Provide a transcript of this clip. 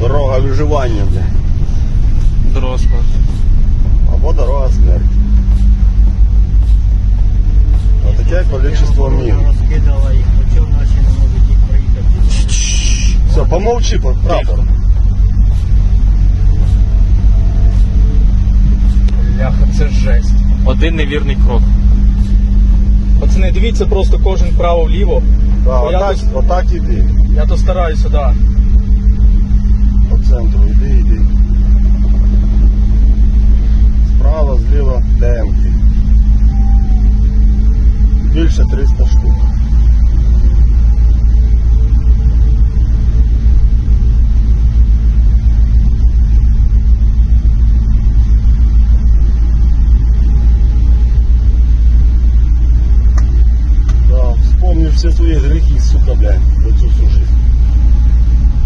Дорога виживання, бля. Доросла. Або дорога смерті. Отаке їх проїхати? Все, помовчи, по- прапор. Бляха, це жесть. Один невірний крок. Пацани, дивіться просто кожен вправо-вліво. Да, Бо я отак, тут- отак іди. Я то стараюся, да. Больше 300 штук. Да, вспомни все свои грехи, сука, блядь, вот всю жизнь.